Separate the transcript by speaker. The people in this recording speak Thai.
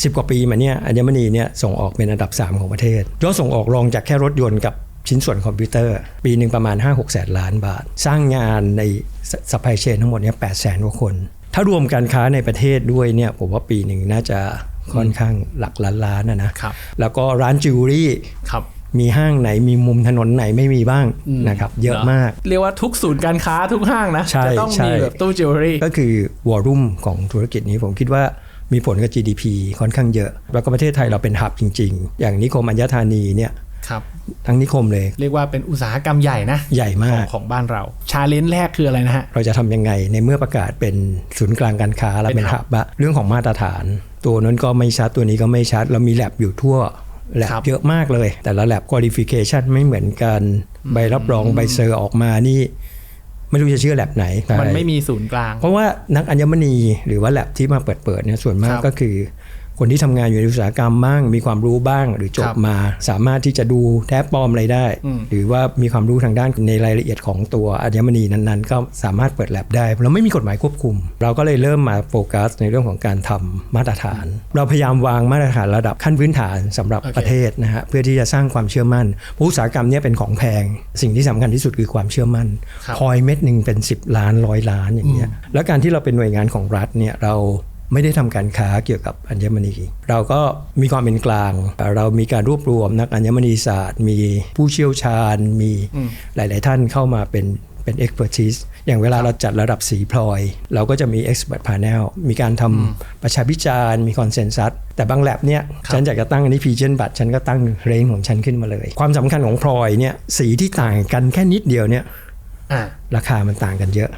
Speaker 1: 10 กว่าปีมาเนี่ยอัญมณีเนี่ยส่งออกเป็นอันดับ 3 ของประเทศยอดส่งออกรองจากแค่รถยนต์กับชิ้นส่วนคอมพิวเตอร์ ปีหนึ่งประมาณ 5-6แสนล้านบาท สร้างงานในซัพพลายเชนทั้งหมดเนี่ย8แสนกว่าคน ถ้ารวมการค้าในประเทศด้วยเนี่ยผมว่าปีหนึ่งน่าจะค่อนข้างหลักล้านล้านนะนะครับแล้วก็ร้านจิวเวลรี่
Speaker 2: ครับ
Speaker 1: มีห้างไหนมีมุมถนนไหนไม่มีบ้างนะครับเยอะมาก
Speaker 2: เรียกว่าทุกศูนย์การค้าทุกห้างนะ
Speaker 1: ใช่
Speaker 2: จะต้อง
Speaker 1: ใช่
Speaker 2: มีแบบตู้จิวเวลรี่
Speaker 1: ก็คือวอลลุ่มของธุรกิจนี้ผมคิดว่า มีผลกับ GDP ค่อนข้างเยอะ แล้วก็ประเทศไทยเราเป็นหับจริง ๆ อย่างนิคมอัญญธานีเนี่ย
Speaker 2: ครับ
Speaker 1: ทั้งนิคมเลย
Speaker 2: เรียกว่าเป็นอุตสาหกรรมใหญ่นะ
Speaker 1: ใหญ่
Speaker 2: ข
Speaker 1: มา
Speaker 2: อง
Speaker 1: ก
Speaker 2: ของบ้านเรา ชาเลนจ์แรกคืออะไรนะฮะ
Speaker 1: เราจะทำยังไงในเมื่อประกาศเป็นศูนย์กลางการค้าแล้ว
Speaker 2: เป็
Speaker 1: เป็น
Speaker 2: น
Speaker 1: หับอะเรื่องของมาตรฐาน ตัวนั้นก็ไม่ชัดตัวนี้ก็ไม่ชัด เรามีแลบอยู่ทั่วแลบ
Speaker 2: ครับ
Speaker 1: เยอะมากเลย แต่ละแลบ qualification ไม่เหมือนกัน ใบรับรองใบเซอร์ออกมานี่ ไม่รู้จะเชื่อแลบไหน
Speaker 2: มันไม่มีศูนย์กลาง
Speaker 1: เพราะว่านักอัญมณีหรือว่าแลบที่มาเปิดเปิดๆเนี่ยส่วนมาก
Speaker 2: ครับ
Speaker 1: ก็คือ คนที่ทำงานอยู่ในอุตสาหกรรมบ้าง มีความรู้บ้างหรือจ
Speaker 2: ครับบ
Speaker 1: มา สามารถที่จะดูแท้ปลอมอะไรได้
Speaker 2: อืม
Speaker 1: หรือว่ามีความรู้ทางด้านในรายละเอียดของตัวอัญมณีนั้นๆ ก็สามารถเปิดแลบได้เราไม่มีกฎหมายควบคุม เราก็เลยเริ่มมาโฟกัสในเรื่องของการทำมาตรฐาน เราพยายามวางมาตรฐานระดับขั้นพื้นฐานสำหรับ
Speaker 2: โอเค
Speaker 1: ประเทศนะฮะเพื่อที่จะสร้างความเชื่อมั่นเพราะอุตสาหกรรมเนี้เป็นของแพง สิ่งที่สำคัญที่สุดคือความเชื่อมั่น
Speaker 2: ครับ
Speaker 1: คอยเม็ดหนึ่งเป็น 10 ล้านร้อยล้านอย่างเงี้ยแล้วการที่เราเป็นหน่วยงานของรัฐเนี่ยเรา ไม่ได้ทำการค้าเกี่ยวกับอัญมณี เราก็มีความเป็นกลาง เรามีการรวบรวมนักอัญมณีศาสตร์ มีผู้เชี่ยวชาญ มีหลาย ๆ ท่านเข้ามาเป็นเป็น expertise อย่างเวลาเราจัดระดับสีพลอย เราก็จะมี expert panel มีการทำประชาพิจารณ์มีคอนเซน s ัสแต่บางแลบเนี่ยฉันอยากจะตั้งอันนี้พีเจนบัตฉันก็ตั้งเรนของฉันขึ้นมาเลย ความสำคัญของพลอยเนี่ยสีที่ต่างกันแค่นิดเดียวเนี่ย
Speaker 2: อ่า
Speaker 1: ราคามันต่างกันเยอะ